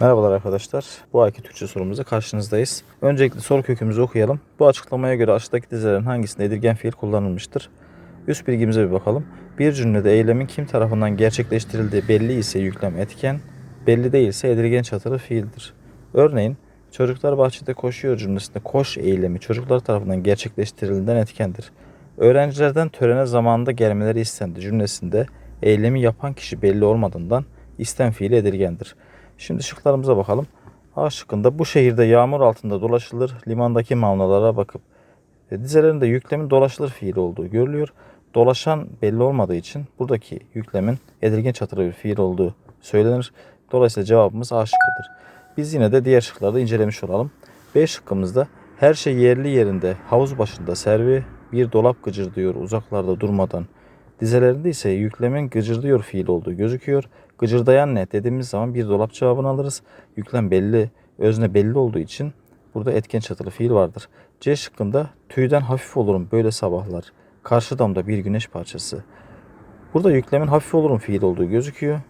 Merhabalar arkadaşlar. Bu ayki Türkçe sorumuzda karşınızdayız. Öncelikle soru kökümüzü okuyalım. Bu açıklamaya göre aşağıdaki dizelerin hangisinde edilgen fiil kullanılmıştır? Üst bilgimize bir bakalım. Bir cümlede eylemin kim tarafından gerçekleştirildiği belli ise yüklem etken, belli değilse edilgen çatılı fiildir. Örneğin çocuklar bahçede koşuyor cümlesinde koş eylemi çocuklar tarafından gerçekleştirildiğinden etkendir. Öğrencilerden törene zamanında gelmeleri istendi cümlesinde eylemi yapan kişi belli olmadığından isten fiili edilgendir. Şimdi şıklarımıza bakalım. A şıkkında bu şehirde yağmur altında dolaşılır limandaki mavnalara bakıp e, dizelerinde yüklemin dolaşılır fiil olduğu görülüyor. Dolaşan belli olmadığı için buradaki yüklemin edilgen çatılı bir fiil olduğu söylenir. Dolayısıyla cevabımız A şıkkıdır. Biz yine de diğer şıkları incelemiş olalım. B şıkkımızda her şey yerli yerinde havuz başında servi bir dolap gıcırdıyor uzaklarda durmadan. Dizelerinde ise yüklemin gıcırdıyor fiil olduğu gözüküyor. Gıcırdayan ne dediğimiz zaman bir dolap cevabını alırız. Yüklem belli, özne belli olduğu için burada etken çatılı fiil vardır. C şıkkında tüyden hafif olurum böyle sabahlar. Karşı damda bir güneş parçası. Burada yüklemin hafif olurum fiil olduğu gözüküyor.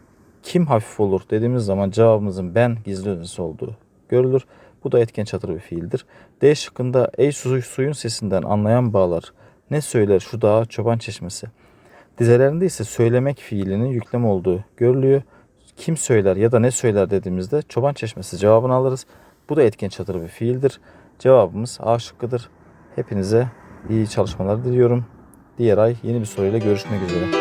Kim hafif olur dediğimiz zaman cevabımızın ben gizli öznesi olduğu görülür. Bu da etken çatılı bir fiildir. D şıkkında ey su, suyun sesinden anlayan bağlar. Ne söyler şu dağa çoban çeşmesi. Dizelerinde ise söylemek fiilinin yüklem olduğu görülüyor. Kim söyler ya da ne söyler dediğimizde çoban çeşmesi cevabını alırız. Bu da etken çatılı bir fiildir. Cevabımız A şıkkıdır. Hepinize iyi çalışmalar diliyorum. Diğer ay yeni bir soruyla görüşmek üzere.